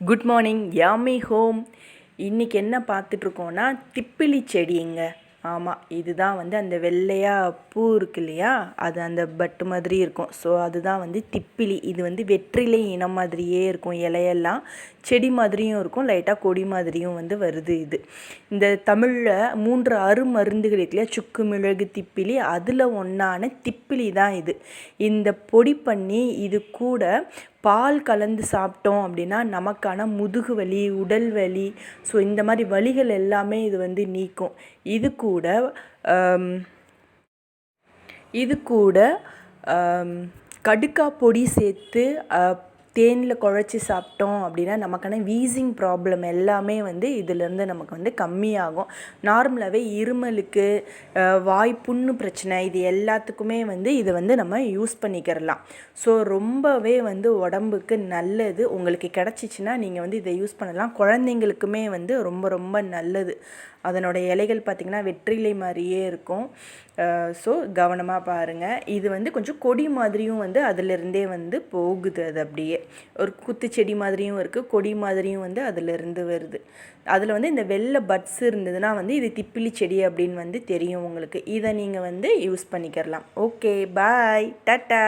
Good morning Yami home இன்றைக்கி என்ன பார்த்துட்ருக்கோன்னா திப்பிலி செடிங்க. ஆமாம் இதுதான் வந்து அந்த வெள்ளையாக பூ இருக்கு இல்லையா? அது அந்த பட்டு மாதிரி இருக்கும். ஸோ அதுதான் வந்து திப்பிலி. இது வந்து வெற்றிலை இனம் மாதிரியே இருக்கும். இலையெல்லாம் செடி மாதிரியும் இருக்கும். லைட்டாக கொடி மாதிரியும் வந்து வருது இது. இந்த தமிழில் மூன்று அருமருந்துகள் இருக்கு இல்லையா? சுக்கு மிளகு திப்பிலி. அதில் ஒன்றான திப்பிலி தான் இது. இந்த பொடி பண்ணி இது கூட பால் கலந்து சாப்பிட்டோம் அப்படின்னா நமக்கான முதுகு வலி உடல் வலி ஸோ இந்த மாதிரி வலிகள் எல்லாமே இது வந்து நீக்கும். இது கூட um, இது கூட um, கடுக்கா பொடி சேர்த்து தேனில் குழச்சி சாப்பிட்டோம் அப்படின்னா நமக்கான வீசிங் ப்ராப்ளம் எல்லாமே வந்து இதிலேருந்து நமக்கு வந்து கம்மியாகும். நார்மலாகவே இருமலுக்கு வாய் புண்ணு பிரச்சனை இது எல்லாத்துக்குமே வந்து இதை வந்து நம்ம யூஸ் பண்ணிக்கிறலாம். ஸோ ரொம்பவே வந்து உடம்புக்கு நல்லது. உங்களுக்கு கிடச்சிச்சின்னா நீங்கள் வந்து இதை யூஸ் பண்ணலாம். குழந்தைங்களுக்குமே வந்து ரொம்ப ரொம்ப நல்லது. அதனோட இலைகள் பார்த்திங்கன்னா வெற்றிலை மாதிரியே இருக்கும். ஸோ கவனமாக பாருங்கள் இது வந்து கொஞ்சம் கொடி மாதிரியும் வந்து அதிலிருந்தே வந்து போகுது அது அப்படியே. ஒரு குத்து செடி மாதிரியும் இருக்குது கொடி மாதிரியும் வந்து அதிலிருந்து வருது. அதில் வந்து இந்த வெள்ளை பட்ஸ் இருந்ததுன்னா வந்து இது திப்பிலி செடி அப்படின்னு வந்து தெரியும் உங்களுக்கு. இதை நீங்கள் வந்து யூஸ் பண்ணிக்கிறலாம் ஓகே பாய் டாட்டா